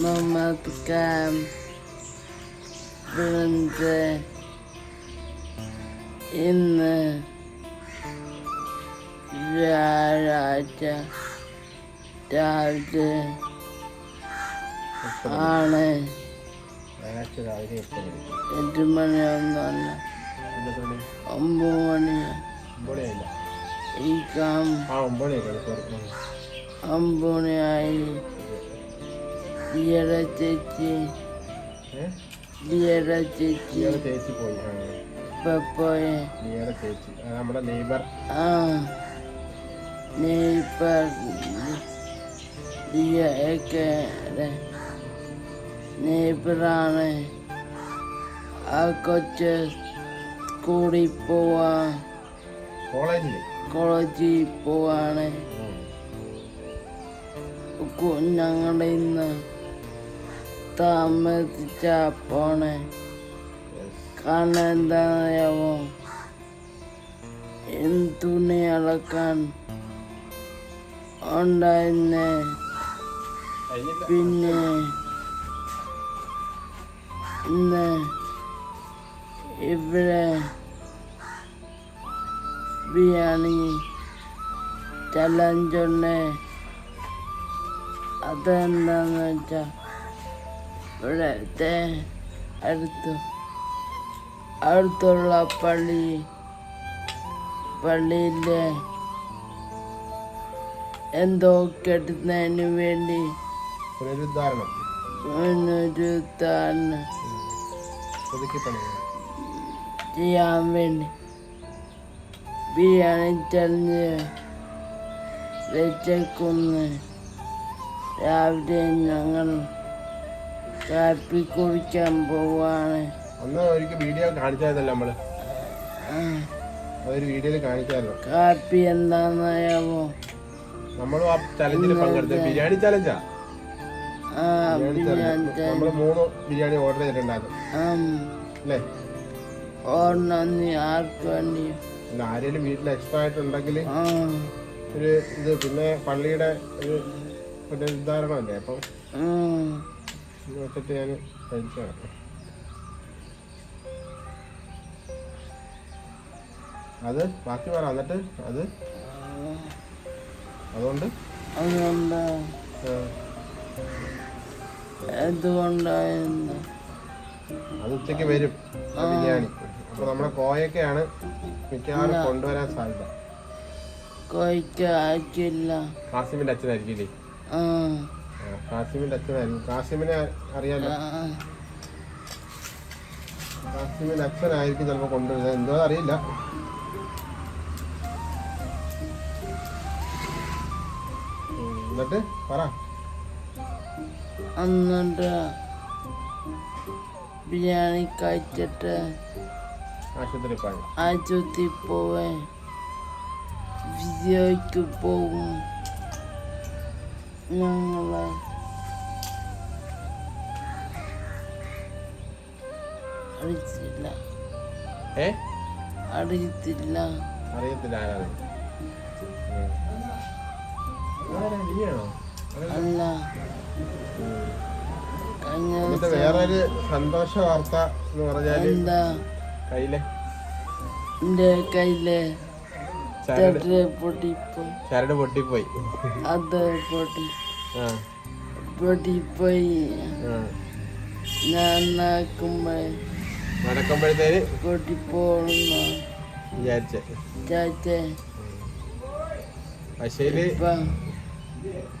നമസ്കാരം ഫ്രണ്ട്സ് ഇന്ന് വ്യാഴാഴ്ച രാവിലെ ആണ് എട്ട് മണിയൊന്നല്ല ഒമ്പത് മണി ഈ കാം ഒമ്പത് മണിയായി ലിയറ ചേച്ചി ലിയറ ചേച്ചി ലിയയുടെ ചേച്ചി പോയി പപ്പോയെ ലിയയുടെ ചേച്ചി നമ്മുടെ നെയ്ബർ ആ നെയ്ബർ ലിയയൊക്കെ നെയ്ബറാണ് ആ കൊച്ച് സ്കൂളിൽ പോവാ കോളേജിൽ കോളേജിൽ പോവാണ് ഞങ്ങളുടെ ഇന്ന് താമസിച്ച പോണേ കാരണം എന്താണെന്നറിയാമോ തുണി അളക്കാൻ ഉണ്ടായിരുന്നേ? പിന്നെ ഇന്ന് ഇവിടെ ബിരിയാണി ചലഞ്ചുണ്ട്. അതെന്താണെന്ന് വെച്ചാ ഇവിടുത്തെ അടുത്ത് അടുത്തുള്ള പള്ളി പള്ളിയിലെ എന്തോ കെട്ടുന്നതിന് വേണ്ടി ചെയ്യാൻ വേണ്ടി ബിരിയാണി ചലഞ്ച് വെച്ചേക്കുന്നു. രാവിലെ ഞങ്ങൾ കാപ്പി കുടിക്കാൻ പോവാണ്. അന്ന് ഒരിക്കൽ വീഡിയോ കാണിച്ചായിരുന്നല്ലോ നമ്മൾ. അതൊരു വീഡിയോയിൽ കാണിച്ചായിരുന്നു. കാപ്പി എന്താണെന്നറിയാമോ നമ്മളും ആ ചലഞ്ചിൽ പങ്കെടുത്ത ബിരിയാണി ചലഞ്ചാ നമ്മൾ മൂന്ന് ബിരിയാണി ഓർഡർ ചെയ്തിട്ടുണ്ടായിരുന്നു. അല്ലേ? അല്ല ആരെങ്കിലും വീട്ടിൽ എക്സ്ട്രാ ആയിട്ടുണ്ടെങ്കിൽ ആ. ഒരു ഇത് പിന്നെ പള്ളിയുടെ ഒരു പുനരുദ്ധാരണമല്ലേ? അപ്പം വെച്ചിട്ട് ഞാൻ കഴിച്ചതാണ് അത് ബാക്കി പറ എന്നിട്ട് അത്? അതുകൊണ്ട്? അതുകൊണ്ട് എന്തുകൊണ്ടായിരുന്നു അത് ഉച്ചയ്ക്ക് വരും. ബിരിയാണി. അപ്പൊ നമ്മുടെ കോയൊക്കെയാണ് മിക്കവാറും കൊണ്ടുവരാൻ സാധ്യത. കൊയ്ക്ക് ആക്കില്ല കാസിമിന്റെ അച്ഛനായിരിക്കില്ലേ കാസിമിന്റെ അച്ഛനായിരുന്നു കാസിമിനെ അറിയാലോ? കാസിമിന്റെ അച്ഛനായിരിക്കും ചിലപ്പോൾ കൊണ്ടുവരുന്നത്. എന്തോ അറിയില്ല. എന്നിട്ട് പറ. എന്നിട്ട് ബിരിയാണി കഴിച്ചിട്ട് ആശുപത്രി പോയി ആശുപത്രി പോവേ. വിജയ്ക്ക് പോകും ഞങ്ങൾ അറിയത്തില്ല. ഏ? അറിയത്തില്ല. അറിയത്തില്ല ആരാണ്? അല്ല. എന്നിട്ട് വേറൊരു സന്തോഷ വാർത്ത എന്ന് പറഞ്ഞാൽ കയ്യിലെ. എന്റെ കയ്യിലെ ചരട്. പൊട്ടിപ്പോയി. അത് പൊട്ടി പൊട്ടിപ്പോയി. ഞാൻ നടക്കുമ്പോ നടക്കുമ്പോഴത്തേന് വിചാരിച്ചേ.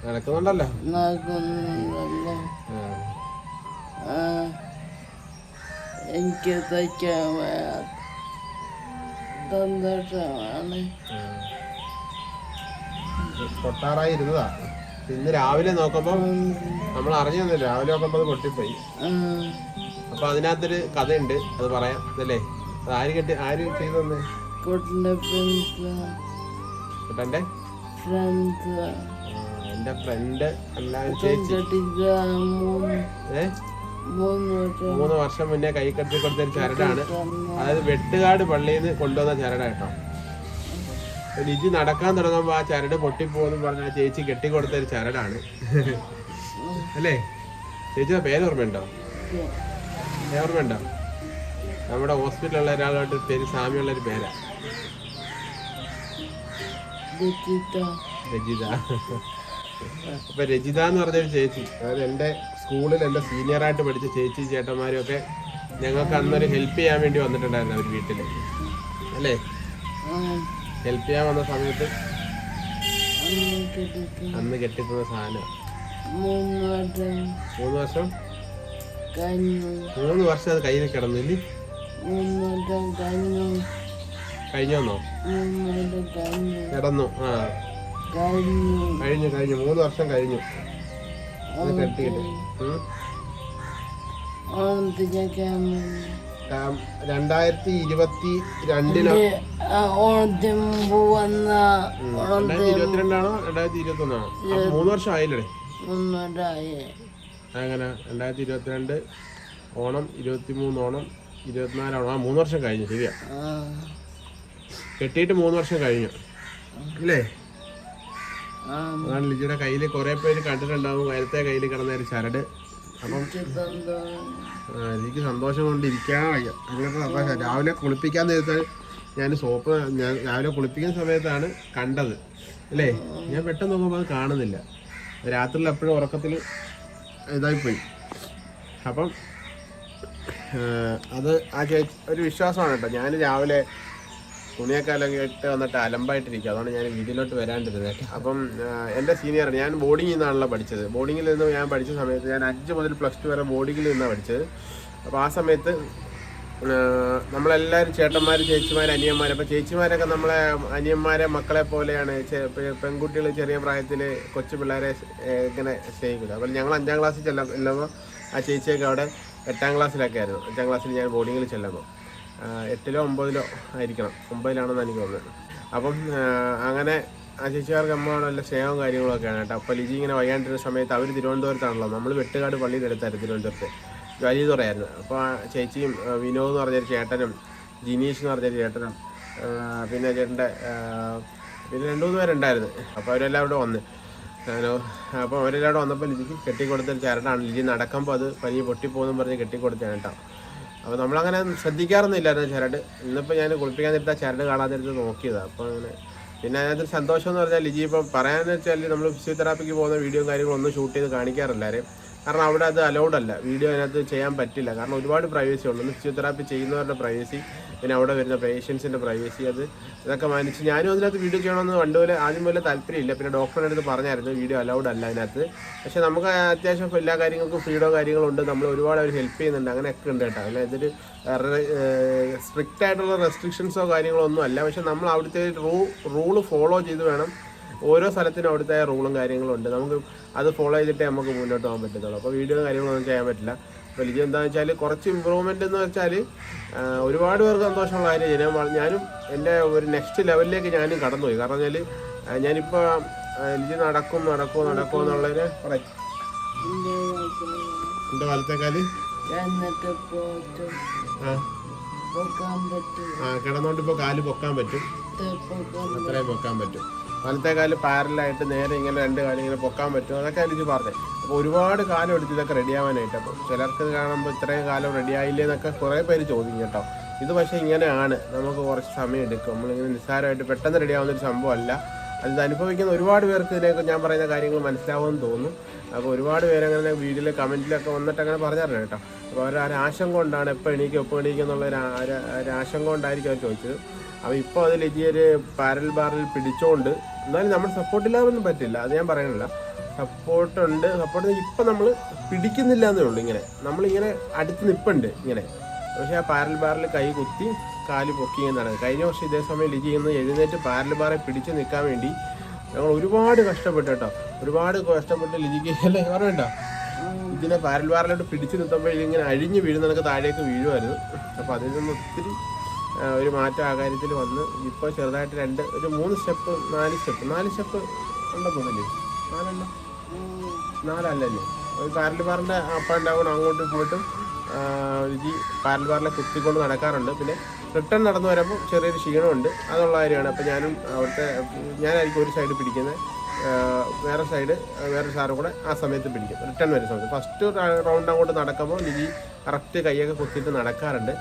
നടക്കുന്നുണ്ടല്ലോ. നടക്കുന്നുണ്ടല്ലോ. എനിക്ക് തയ്ക്കാൻ സന്തോഷമാണ്. ഇരുന്നതാ. ഇന്ന് രാവിലെ നോക്കുമ്പോ നമ്മൾ അറിഞ്ഞു രാവിലെ നോക്കുമ്പോ അത് പൊട്ടിപ്പോയി. അപ്പൊ അതിനകത്തൊരു കഥയുണ്ട്. അത് പറയാം. അതല്ലേ അത് ആര് കെട്ടി ആര് ചെയ്തു തന്നെ കുട്ടിന്റെ? ഫ്രണ്ട്സ് കുട്ടന്റെ എന്റെ ഫ്രണ്ട് എല്ലാം ചേച്ചി. മൂന്ന് വർഷം. മുന്നേ കൈ കെട്ടി കൊടുത്തൊരു ചരടാണ്. അതായത് വെട്ടുകാട് പള്ളിയിൽ നിന്ന് കൊണ്ടുവന്ന ചരടാ കേട്ടോ. അപ്പൊ ലിജി നടക്കാൻ തുടങ്ങുമ്പോ ആ ചരട് പൊട്ടിപ്പോന്ന് പറഞ്ഞ ആ ചേച്ചി കെട്ടിക്കൊടുത്ത ഒരു ചരടാണ്. അല്ലേ? ചേച്ചിയുടെ പേര് ഓർമ്മയുണ്ടോ ഓർമ്മയുണ്ടോ നമ്മുടെ ഹോസ്പിറ്റലിലുള്ള ഒരാളായിട്ട് പേര് സാമ്യമുള്ള ഒരു പേരാ. രജിത. അപ്പൊ രജിത എന്ന് പറഞ്ഞൊരു ചേച്ചി അതായത് എന്റെ സ്കൂളിൽ എന്റെ സീനിയറായിട്ട് പഠിച്ച ചേച്ചി ചേട്ടന്മാരും ഒക്കെ ഞങ്ങൾക്ക് അന്നൊരു ഹെൽപ്പ് ചെയ്യാൻ വേണ്ടി വന്നിട്ടുണ്ടായിരുന്നു അവർ വീട്ടിൽ അല്ലേ? ഹെൽപ്പ് ചെയ്യാൻ വന്ന സമയത്ത് അന്ന് കെട്ടിട്ടുള്ള കെട്ടിക്കുന്ന സാധനം. മൂന്ന് വർഷം? മൂന്ന് വർഷം അത് കയ്യിൽ കിടന്നില്ലേ കഴിഞ്ഞോന്നോ കിടന്നു. ആ. കഴിഞ്ഞു കഴിഞ്ഞു. മൂന്ന് വർഷം കഴിഞ്ഞു. കെട്ടിയിട്ട്. രണ്ടായിരത്തി ഇരുപത്തി രണ്ടിലോ ഓണത്തിന് മുമ്പ് വന്ന ഇരുപത്തിരണ്ടാണോ രണ്ടായിരത്തി ഇരുപത്തി ഒന്നാണോ മൂന്ന് വർഷം ആയില്ലേ അങ്ങനെ രണ്ടായിരത്തി ഇരുപത്തിരണ്ട് ഓണം ഇരുപത്തി മൂന്ന് ഓണം ഇരുപത്തിനാല് ഓണം. ആ മൂന്ന് വർഷം കഴിഞ്ഞു. ശരിയാ. കെട്ടിയിട്ട് മൂന്ന് വർഷം കഴിഞ്ഞു. അല്ലേ അതാണ് ലിജിയുടെ കയ്യിൽ കുറെ പേര് കണ്ടിട്ടുണ്ടാവും. നേരത്തെ കയ്യിൽ കിടന്ന ഒരു ചരട്. അപ്പം എനിക്ക് സന്തോഷം. കൊണ്ട് ഇരിക്കാൻ വയ്യ. അങ്ങനത്തെ സന്തോഷം. രാവിലെ കുളിപ്പിക്കാൻ നേരത്തെ ഞാൻ സോപ്പ് ഞാൻ രാവിലെ കുളിപ്പിക്കുന്ന സമയത്താണ് കണ്ടത്. അല്ലേ? ഞാൻ പെട്ടെന്ന് നോക്കുമ്പോൾ അത് കാണുന്നില്ല. രാത്രിയിൽ എപ്പോഴും ഉറക്കത്തിൽ ഇതായിപ്പോയി. അപ്പം അത് ആ ഒരു വിശ്വാസമാണ് കേട്ടോ. ഞാൻ രാവിലെ തുണിയൊക്കെ അല്ലെങ്കിൽ ഇട്ട് വന്നിട്ട് അലമ്പായിട്ടിരിക്കുക അതുകൊണ്ട് ഞാൻ വീട്ടിലോട്ട് വരാണ്ടിരുന്നത് അപ്പം എന്റെ സീനിയർ ഞാൻ ബോർഡിങ്ങിൽ നിന്നാണല്ലോ പഠിച്ചത്. ബോർഡിങ്ങിൽ നിന്ന് ഞാൻ പഠിച്ച സമയത്ത് ഞാൻ അഞ്ച് മുതൽ പ്ലസ് ടു വരെ ബോർഡിങ്ങിൽ നിന്നാണ് പഠിച്ചത്. അപ്പോൾ ആ സമയത്ത് നമ്മളെല്ലാവരും ചേട്ടന്മാർ ചേച്ചിമാർ അനിയന്മാർ അപ്പോൾ ചേച്ചിമാരൊക്കെ നമ്മളെ അനിയന്മാരെ മക്കളെ പോലെയാണ് പെൺകുട്ടികൾ ചെറിയ പ്രായത്തിൽ കൊച്ചു പിള്ളേരെ ഇങ്ങനെ സ്നേഹിക്കുന്നത്. അപ്പോൾ ഞങ്ങൾ അഞ്ചാം ക്ലാസ്സിൽ ചെല്ലാം ചെല്ലുമ്പോൾ ആ ചേച്ചിയൊക്കെ അവിടെ എട്ടാം ക്ലാസ്സിലൊക്കെ ആയിരുന്നു. അഞ്ചാം ക്ലാസ്സിൽ ഞാൻ ബോർഡിങ്ങിൽ ചെല്ലുമ്പോൾ എട്ടിലോ ഒമ്പതിലോ ആയിരിക്കണം. ഒമ്പതിലാണെന്ന് എനിക്ക് തോന്നുന്നത്. അപ്പം അങ്ങനെ ആ ചേച്ചിമാർക്ക് അമ്മയോട് നല്ല സ്നേഹവും കാര്യങ്ങളൊക്കെയാണ് കേട്ടോ. അപ്പോൾ ലിജി ഇങ്ങനെ വയ്യാണ്ടിരുന്ന സമയത്ത് അവർ തിരുവനന്തപുരത്താണല്ലോ. നമ്മൾ വെട്ടുകാട് പള്ളിയിൽ എടുത്തായിരുന്നു തിരുവനന്തപുരത്ത്. വലിയ തുറയായിരുന്നു. അപ്പോൾ ചേച്ചിയും വിനോദ് എന്ന് പറഞ്ഞൊരു ചേട്ടനും ജിനീഷ് എന്ന് പറഞ്ഞൊരു ചേട്ടനും പിന്നെ ചേട്ടന്റെ പിന്നെ രണ്ട് മൂന്ന് പേരുണ്ടായിരുന്നു. അപ്പോൾ അവരെല്ലാം ഇവിടെ വന്ന്. അപ്പോൾ അവരെല്ലാം ഇവിടെ വന്നപ്പോൾ ലിജിക്ക് കെട്ടിക്കൊടുത്തൊരു ചേട്ടനാണ് ലിജി നടക്കുമ്പോൾ അത് പനി പൊട്ടിപ്പോകുന്നു പറഞ്ഞ് കെട്ടിക്കൊടുത്താണ് കേട്ടോ. അപ്പോൾ നമ്മളങ്ങനെ ശ്രദ്ധിക്കാറൊന്നുമില്ലായിരുന്നു ചരട്. ഇന്നിപ്പോൾ ഞാൻ കുളിപ്പിക്കാൻ നേരത്തെ ചരട് കാണാൻ നോക്കിയതാണ് അപ്പോൾ അങ്ങനെ പിന്നെ അതിനകത്ത് സന്തോഷം എന്ന് പറഞ്ഞാൽ ലിജി ഇപ്പം പറയാമെന്ന് വെച്ചാൽ നമ്മൾ ഫിസിയോതെറാപ്പിക്ക് പോകുന്ന വീഡിയോ കാര്യങ്ങളൊന്നും ഷൂട്ട് ചെയ്ത് കാണിക്കാറില്ല ആരെയും. കാരണം അവിടെ അത് അലൗഡ് അല്ല. വീഡിയോ അതിനകത്ത് ചെയ്യാൻ പറ്റില്ല. കാരണം ഒരുപാട് പ്രൈവസി ഒന്ന് ഫിസിയോതെറാപ്പി ചെയ്യുന്നവരുടെ പ്രൈവസി പിന്നെ അവിടെ വരുന്ന പേഷ്യൻസിന്റെ പ്രൈവസി അത് ഇതൊക്കെ മാനിച്ച് ഞാനും അതിനകത്ത് വീഡിയോ ചെയ്യണമെന്ന് പണ്ടുപോലെ ആദ്യം പോലെ താല്പര്യമില്ല. പിന്നെ ഡോക്ടറുടെ അടുത്ത് പറഞ്ഞായിരുന്നു വീഡിയോ അലൗഡ് അല്ല അതിനകത്ത്. പക്ഷേ നമുക്ക് അത്യാവശ്യം എല്ലാ കാര്യങ്ങൾക്കും ഫ്രീഡോ കാര്യങ്ങളുണ്ട് നമ്മൾ ഒരുപാട് അവർ ഹെൽപ്പ് ചെയ്യുന്നുണ്ട്. അങ്ങനെയൊക്കെ ഉണ്ട് കേട്ടോ. അല്ല ഇതൊരു സ്ട്രിക്റ്റ് ആയിട്ടുള്ള റെസ്ട്രിക്ഷൻസോ കാര്യങ്ങളോ ഒന്നും അല്ല. പക്ഷേ നമ്മൾ അവിടുത്തെ റൂ റൂൾ ഫോളോ ചെയ്ത് വേണം ഓരോ സ്ഥലത്തിനും അവിടുത്തെ റൂളും കാര്യങ്ങളും ഉണ്ട്. നമുക്ക് അത് ഫോളോ ചെയ്തിട്ടേ നമുക്ക് മുന്നോട്ട് പോകാൻ പറ്റത്തുള്ളൂ. അപ്പോൾ വീഡിയോ കാര്യങ്ങളൊന്നും ചെയ്യാൻ പറ്റില്ല. അപ്പോൾ എനിക്ക് എന്താണെന്ന് വെച്ചാൽ കുറച്ച് ഇമ്പ്രൂവ്മെന്റ് എന്ന് വെച്ചാൽ ഒരുപാട് പേർക്ക് സന്തോഷമുള്ള കാര്യം ഞാൻ ഞാനും എന്റെ ഒരു നെക്സ്റ്റ് ലെവലിലേക്ക് ഞാനും കടന്നുപോയി. കാരണം വെച്ചാൽ ഞാനിപ്പോൾ എനിക്ക് നടക്കും നടക്കും നടക്കും എന്നുള്ളതിന് പറയും എന്റെ വലത്തേക്കാൽ. ആ. കിടന്നോണ്ട് ഇപ്പോൾ കാൽ പൊക്കാൻ പറ്റും. അത്രയും പൊക്കാൻ പറ്റും. വലത്തെ കാൽ പാരലായിട്ട് നേരെ ഇങ്ങനെ രണ്ട് കാലം ഇങ്ങനെ പൊക്കാൻ പറ്റും. അതൊക്കെ എനിക്ക് പറഞ്ഞത് അപ്പോൾ ഒരുപാട് കാലം എടുത്ത് ഇതൊക്കെ റെഡി ആവാനായിട്ട് അപ്പോൾ ചിലർക്ക് കാണുമ്പോൾ ഇത്രയും കാലം റെഡി ആയില്ലേ എന്നൊക്കെ കുറേ പേര് ചോദിക്കും കേട്ടോ. ഇത് പക്ഷേ ഇങ്ങനെയാണ്. നമുക്ക് കുറച്ച് സമയം എടുക്കും. നമ്മളിങ്ങനെ നിസ്സാരമായിട്ട് പെട്ടെന്ന് റെഡി ആവുന്ന ഒരു സംഭവമല്ല. അത് അനുഭവിക്കുന്ന ഒരുപാട് പേർക്ക് ഇതിനൊക്കെ ഞാൻ പറയുന്ന കാര്യങ്ങൾ മനസ്സിലാവുമെന്ന് തോന്നുന്നു അപ്പോൾ ഒരുപാട് പേര് അങ്ങനെ കമന്റിലൊക്കെ വന്നിട്ട് അങ്ങനെ പറഞ്ഞായിരുന്നു കേട്ടോ. അപ്പോൾ ആശങ്ക കൊണ്ടാണ് എപ്പോൾ എണീക്കും എപ്പോൾ എണീക്കും എന്നുള്ള ഒരു ആശങ്ക കൊണ്ടായിരിക്കും അവർ ചോദിച്ചത്. അപ്പോൾ ഇപ്പോൾ അതിൽ ഈ ഒരു പാരൽ ബാറിൽ പിടിച്ചുകൊണ്ട് എന്നാലും നമ്മൾ സപ്പോർട്ടില്ലാതൊന്നും പറ്റില്ല അത് ഞാൻ പറയണില്ല. സപ്പോർട്ടുണ്ട് സപ്പോർട്ട് ഇപ്പം നമ്മൾ പിടിക്കുന്നില്ല എന്നേ ഉള്ളൂ ഇങ്ങനെ. നമ്മളിങ്ങനെ അടുത്ത് നിൽപ്പുണ്ട് ഇങ്ങനെ. പക്ഷേ ആ പാരൽ ബാറിൽ കൈ കുത്തി കാൽ പൊക്കി എന്നാണ് കഴിഞ്ഞ വർഷം ഇതേ സമയം ലിജി ഇന്ന് എഴുന്നേറ്റ് പാരൽ ബാറെ പിടിച്ച് നിൽക്കാൻ വേണ്ടി ഞങ്ങൾ ഒരുപാട് കഷ്ടപ്പെട്ടു കേട്ടോ. ഒരുപാട് കഷ്ടപ്പെട്ട് ലിജിക്ക് അല്ലേ ഓർമ്മയുണ്ടോ ഇതിനെ പാരൽ ബാറിലോട്ട് പിടിച്ച് നിർത്തുമ്പോൾ ഇതിങ്ങനെ അഴിഞ്ഞ് വീഴുന്നതൊക്കെ താഴേക്ക് വീഴുമായിരുന്നു. അപ്പോൾ അതിൽ നിന്ന് ഒത്തിരി ഒരു മാറ്റം ആ കാര്യത്തിൽ വന്ന് ഇപ്പോൾ ചെറുതായിട്ട് രണ്ട് ഒരു മൂന്ന് സ്റ്റെപ്പ് നാല് സ്റ്റെപ്പ് നാല് സ്റ്റെപ്പ് ഉണ്ടോ തോന്നില്ലേ നാലല്ല നാലല്ലല്ലേ? ഒരു പാരൽ ബാറിന്റെ അപ്പ് ആൻഡ് ഡൗൺ അങ്ങോട്ട് പോയിട്ടും ഈ പാരൽ ബാറിലെ കുത്തിക്കൊണ്ട് നടക്കാറുണ്ട്. പിന്നെ റിട്ടേൺ നടന്നു വരുമ്പോൾ ചെറിയൊരു ക്ഷീണമുണ്ട്. അതുള്ള കാര്യമാണ്. അപ്പോൾ ഞാനും അവിടുത്തെ ഞാനായിരിക്കും ഒരു സൈഡ് പിടിക്കുന്നത്. വേറെ സൈഡ് വേറെ സാറും കൂടെ ആ സമയത്ത് പിടിക്കും. റിട്ടേൺ വരുന്ന സമയത്ത്. ഫസ്റ്റ് റൗണ്ട് അങ്ങോട്ട് നടക്കുമ്പോൾ ലിജി കറക്റ്റ് കൈയൊക്കെ കുത്തിയിട്ട് നടക്കാറുണ്ട്.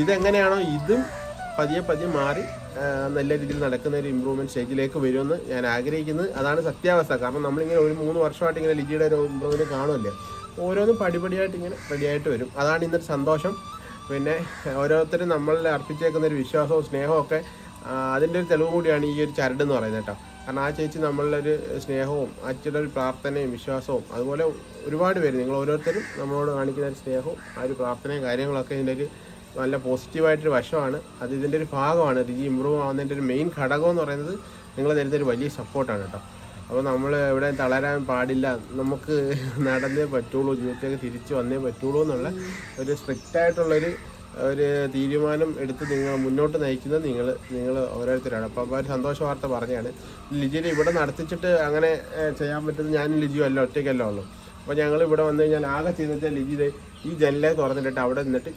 ഇതെങ്ങനെയാണോ ഇതും പതിയെ പതിയെ മാറി നല്ല രീതിയിൽ നടക്കുന്ന ഒരു ഇമ്പ്രൂവ്മെന്റ് സ്റ്റേജിലേക്ക് വരുമെന്ന് ഞാൻ ആഗ്രഹിക്കുന്നത് അതാണ് സത്യാവസ്ഥ. കാരണം നമ്മളിങ്ങനെ ഒരു മൂന്ന് വർഷമായിട്ട് ഇങ്ങനെ ലിജിയുടെ ഒരു ഇമ്പ്രൂവ്മെന്റ് കാണുമല്ലേ? ഓരോന്നും പടിപടിയായിട്ട് ഇങ്ങനെ റെഡിയായിട്ട് വരും. അതാണ് ഇന്നൊരു സന്തോഷം. പിന്നെ ഓരോരുത്തരും നമ്മളിൽ അർപ്പിച്ചേക്കുന്ന ഒരു വിശ്വാസവും സ്നേഹവും ഒക്കെ അതിന്റെ ഒരു തെളിവ് കൂടിയാണ് ഈ ഒരു ചരട് എന്ന് പറയുന്നത് കേട്ടോ. കാരണം ആ ചേച്ചി നമ്മളൊരു സ്നേഹവും അച്ഛന്റെ ഒരു പ്രാർത്ഥനയും വിശ്വാസവും അതുപോലെ ഒരുപാട് പേര് നിങ്ങൾ ഓരോരുത്തരും നമ്മളോട് കാണിക്കുന്ന ഒരു സ്നേഹവും ആ ഒരു പ്രാർത്ഥനയും കാര്യങ്ങളൊക്കെ ഇതിന്റെ ഒരു നല്ല പോസിറ്റീവായിട്ടൊരു വശമാണ്. അത് ഇതിന്റെ ഒരു ഭാഗമാണ്. രുചി ഇമ്പ്രൂവ് ആവുന്നതിന്റെ ഒരു മെയിൻ ഘടകം എന്ന് പറയുന്നത് നിങ്ങൾ തരുന്ന ഒരു വലിയ സപ്പോർട്ടാണ് കേട്ടോ. അപ്പോൾ നമ്മൾ എവിടെ തളരാൻ പാടില്ല. നമുക്ക് നടന്നേ പറ്റുള്ളൂ. ജീവിതത്തിലേക്ക് തിരിച്ചു വന്നേ പറ്റുള്ളൂ എന്നുള്ള ഒരു സ്ട്രിക്റ്റ് ആയിട്ടുള്ളൊരു ഒരു തീരുമാനം എടുത്ത് നിങ്ങൾ മുന്നോട്ട് നയിക്കുന്നത് നിങ്ങൾ നിങ്ങൾ ഓരോരുത്തരാണ്. അപ്പോൾ അപ്പോൾ ഒരു സന്തോഷ വാർത്ത പറഞ്ഞാണ്. ലിജിനെ ഇവിടെ നടത്തിച്ചിട്ട് അങ്ങനെ ചെയ്യാൻ പറ്റുന്നത് ഞാനും ലിജിയും അല്ല ഒറ്റയ്ക്കല്ല ഉള്ളൂ. അപ്പോൾ ഞങ്ങൾ ഇവിടെ വന്നു കഴിഞ്ഞാൽ ആകെ ചെയ്യുന്നത് ലിജി ഈ ജനലെ തുറന്നിട്ടിട്ട് അവിടെ നിന്നിട്ട്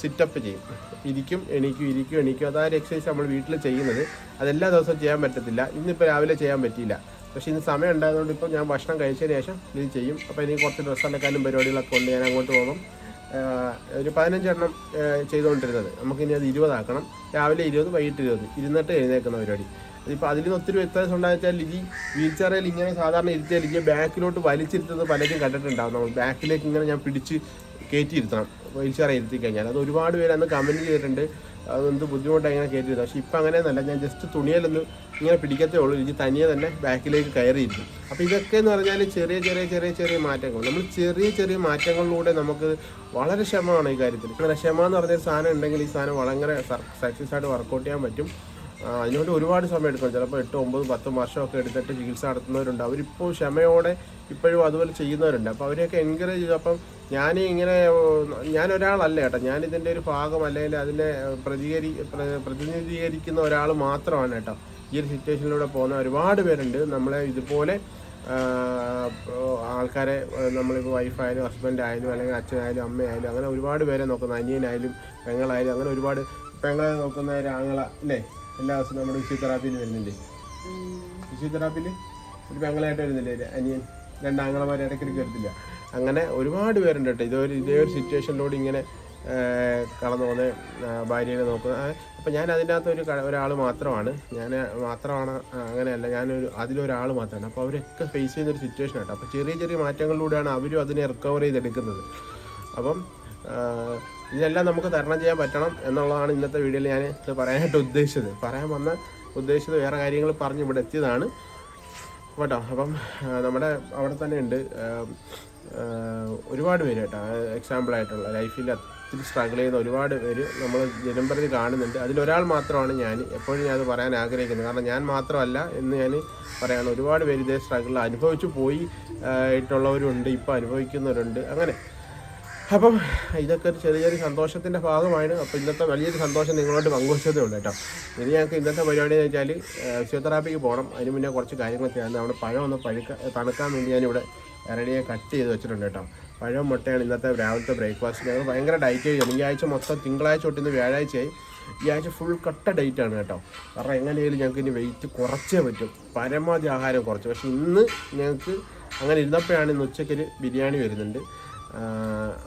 സിറ്റപ്പ് ചെയ്യും. ഇരിക്കും എണീക്കും ഇരിക്കും എണീക്കും. അതായത് എക്സസൈസ് നമ്മൾ വീട്ടിൽ ചെയ്യുന്നത്. അതെല്ലാ ദിവസവും ചെയ്യാൻ പറ്റത്തില്ല. ഇന്നിപ്പോൾ രാവിലെ ചെയ്യാൻ പറ്റിയില്ല. പക്ഷേ ഇന്ന് സമയം ഉണ്ടായതുകൊണ്ട് ഇപ്പോൾ ഞാൻ ഭക്ഷണം കഴിച്ചതിന് ശേഷം ഇത് ചെയ്യും. അപ്പോൾ എനിക്ക് കുറച്ച് ഡ്രസ്സ് അലക്കാനും പരിപാടികളൊക്കെ ഉണ്ട്. ഞാൻ അങ്ങോട്ട് പോകും ഒരു പതിനഞ്ചെണ്ണം ചെയ്തുകൊണ്ടിരുന്നത്. നമുക്കിനി അത് ഇരുപതാക്കണം. രാവിലെ ഇരുപത് വൈകിട്ട് ഇരുപത്. ഇരുന്നിട്ട് എഴുന്നേക്കുന്ന പരിപാടി. അതിപ്പോൾ അതിൽ നിന്ന് ഒത്തിരി വ്യത്യാസം ഉണ്ടായെന്ന് വെച്ചാൽ ലിജി വീൽ ചെയറിൽ ഇങ്ങനെ സാധാരണ ഇരുത്തിയാൽ ലിജിയെ ബാക്കിലോട്ട് വലിച്ചിരുത്തുന്നത് പലരും കണ്ടിട്ടുണ്ടാവും. നമ്മൾ ബാക്കിലേക്ക് ഇങ്ങനെ ഞാൻ പിടിച്ച് കയറ്റിയിരുത്തണം. വീൽ ചെയർ ഇരുത്തി കഴിഞ്ഞാൽ. അത് ഒരുപാട് പേര് അന്ന് കമന്റ് ചെയ്തിട്ടുണ്ട്. അതെന്ത് ബുദ്ധിമുട്ടാണ് ഇങ്ങനെ കയറ്റിയത് പക്ഷേ ഇപ്പം നല്ല ഞാൻ ജസ്റ്റ് തുണിയിലൊന്ന് ഇങ്ങനെ പിടിക്കത്തേ ഉള്ളൂ. എനിക്ക് തനിയെ തന്നെ ബാക്കിലേക്ക് കയറിയിരുന്നു അപ്പോൾ ഇതൊക്കെ എന്ന് പറഞ്ഞാൽ ചെറിയ ചെറിയ ചെറിയ ചെറിയ മാറ്റങ്ങൾ. നമ്മൾ ചെറിയ ചെറിയ മാറ്റങ്ങളിലൂടെ നമുക്ക് വളരെ ക്ഷമമാണ് ഈ കാര്യത്തിൽ. അങ്ങനെ ക്ഷമ എന്ന് പറഞ്ഞൊരു സാധനം ഉണ്ടെങ്കിൽ ഈ സാധനം വളരെ സക്സസ് ആയിട്ട് വർക്കൗട്ട് ചെയ്യാൻ പറ്റും. അതിനുവേണ്ടി ഒരുപാട് സമയം എടുക്കും ചിലപ്പോൾ എട്ട് ഒമ്പത് പത്ത് വർഷമൊക്കെ എടുത്തിട്ട് ചികിത്സ നടത്തുന്നവരുണ്ട്. അവരിപ്പോൾ ക്ഷമയോടെ ഇപ്പോഴും അതുപോലെ ചെയ്യുന്നവരുണ്ട്. അപ്പോൾ അവരെയൊക്കെ എൻകറേജ് ചെയ്തു അപ്പം ഞാൻ ഇങ്ങനെ ഞാൻ ഒരാളല്ല കേട്ടോ. ഞാൻ ഇതിന്റെ ഒരു ഭാഗം അല്ലെങ്കിൽ അതിനെ പ്രതികരി പ്ര- പ്രതിനിധീകരിക്കുന്ന ഒരാൾ മാത്രമാണ് കേട്ടോ. ഈ ഒരു സിറ്റുവേഷനിലൂടെ പോകുന്ന ഒരുപാട് പേരുണ്ട്. നമ്മളെ ഇതുപോലെ ആൾക്കാരെ നമ്മളിപ്പോൾ വൈഫായാലും ഹസ്ബൻഡ് ആയാലും അല്ലെങ്കിൽ അച്ഛനായാലും അമ്മയായാലും അങ്ങനെ ഒരുപാട് പേരെ നോക്കുന്ന അനിയനായാലും പെങ്ങളായാലും അങ്ങനെ ഒരുപാട് പെങ്ങളെ നോക്കുന്ന ആങ്ങള അല്ലേ? എല്ലാ ദിവസവും നമ്മുടെ ഫിസിയോതെറാപ്പിയിൽ വരുന്നില്ലേ? ഫിസിയോതെറാപ്പിയിൽ ഒരു പെങ്ങളായിട്ട് വരുന്നില്ലേ? അനിയൻ. രണ്ടാങ്ങളമാർ ഇടയ്ക്കിടയ്ക്ക് വരത്തില്ല. അങ്ങനെ ഒരുപാട് പേരുണ്ട് കേട്ടോ. ഇതൊരു ഇതേ ഒരു സിറ്റുവേഷനിലൂടെ ഇങ്ങനെ കടന്നു പോകുന്ന ഭാര്യയെ ഭാര്യനെ നോക്കുന്ന അപ്പം ഞാൻ അതിന്റെ ഒരു ഒരാൾ മാത്രമാണ്. ഞാൻ മാത്രമാണ് അങ്ങനെയല്ല. ഞാനൊരു അതിലൊരാൾ മാത്രമാണ്. അപ്പോൾ അവരൊക്കെ ഫേസ് ചെയ്യുന്ന ഒരു സിറ്റുവേഷൻ ആട്ടോ. അപ്പോൾ ചെറിയ ചെറിയ മാറ്റങ്ങളിലൂടെയാണ് അവരും അതിനെ റിക്കവർ ചെയ്തെടുക്കുന്നത്. അപ്പം ഇതെല്ലാം നമുക്ക് തരണം ചെയ്യാൻ പറ്റണം എന്നുള്ളതാണ് ഇന്നത്തെ വീഡിയോയിൽ ഞാൻ ഇത് പറയാനായിട്ട് ഉദ്ദേശിച്ചത്. പറയാൻ വന്ന ഉദ്ദേശിച്ചത് വേറെ കാര്യങ്ങൾ പറഞ്ഞ് ഇവിടെ എത്തിയതാണ്. കേട്ടോ. അപ്പം നമ്മുടെ അവിടെ തന്നെ ഉണ്ട് ഒരുപാട് പേര് കേട്ടോ. എക്സാമ്പിളായിട്ടുള്ള ലൈഫിൽ ഒത്തിരി സ്ട്രഗിൾ ചെയ്യുന്ന ഒരുപാട് പേര് നമ്മൾ ദിനംപ്രതി കാണുന്നുണ്ട്. അതിലൊരാൾ മാത്രമാണ് ഞാൻ. എപ്പോഴും ഞാൻ അത് പറയാൻ ആഗ്രഹിക്കുന്നത്. കാരണം ഞാൻ മാത്രമല്ല എന്ന് ഞാൻ പറയാണ് ഒരുപാട് പേര് ഇതേ സ്ട്രഗിൾ അനുഭവിച്ചു പോയി ആയിട്ടുള്ളവരുണ്ട് ഇപ്പോൾ അനുഭവിക്കുന്നവരുണ്ട്. അങ്ങനെ. അപ്പം ഇതൊക്കെ ഒരു ചെറിയ ചെറിയ സന്തോഷത്തിന്റെ ഭാഗമാണ്. അപ്പോൾ ഇന്നത്തെ വലിയൊരു സന്തോഷം നിങ്ങളോട് പങ്കുവച്ചതേ ഉള്ളൂ കേട്ടോ. ഇനി ഞങ്ങൾക്ക് ഇന്നത്തെ പരിപാടി എന്ന് വെച്ചാൽ ഫിസിയോതെറാപ്പിക്ക് പോകണം. അതിന് മുന്നേ കുറച്ച് കാര്യങ്ങൾ ചെയ്യാൻ നമ്മുടെ പഴം ഒന്ന് പഴുക്ക തണുക്കാൻ വേണ്ടി ഞാനിവിടെ റെഡിയെ കട്ട് ചെയ്ത് വെച്ചിട്ടുണ്ട് കേട്ടോ. പഴയ മുട്ടയാണ് ഇന്നത്തെ രാവിലത്തെ ബ്രേക്ക്ഫാസ്റ്റ് ഞങ്ങൾ ഭയങ്കര ഡയറ്റ് ചെയ്യുന്നു ഈ ആഴ്ച മൊത്തം തിങ്കളാഴ്ച തൊട്ട് ഇന്ന് വ്യാഴാഴ്ചയായി. ഈ ആഴ്ച ഫുൾ കട്ട ഡേറ്റ് ആണ് കേട്ടോ. കാരണം എങ്ങനെയായാലും ഞങ്ങൾക്ക് ഇനി വെയിറ്റ് കുറച്ചേ പറ്റും. പരമാവധി ആഹാരം കുറച്ച്. പക്ഷെ ഇന്ന് ഞങ്ങൾക്ക് അങ്ങനെ ഇരുന്നപ്പോഴാണ് ഇന്ന് ഉച്ചയ്ക്കൊരു ബിരിയാണി വരുന്നുണ്ട്.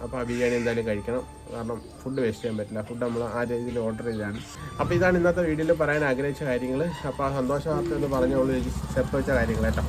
അപ്പോൾ ആ ബിരിയാണി എന്തായാലും കഴിക്കണം. കാരണം ഫുഡ് വേസ്റ്റ് ചെയ്യാൻ പറ്റില്ല. ഫുഡ് നമ്മൾ ആ രീതിയിൽ ഓർഡർ ചെയ്താണ് അപ്പോൾ ഇതാണ് ഇന്നത്തെ വീഡിയോയിൽ പറയാൻ ആഗ്രഹിച്ച കാര്യങ്ങൾ അപ്പോൾ ആ സന്തോഷ വാർത്ത എന്ന് പറഞ്ഞോളൂ സ്റ്റെപ്പ് വെച്ച കാര്യങ്ങൾ കേട്ടോ.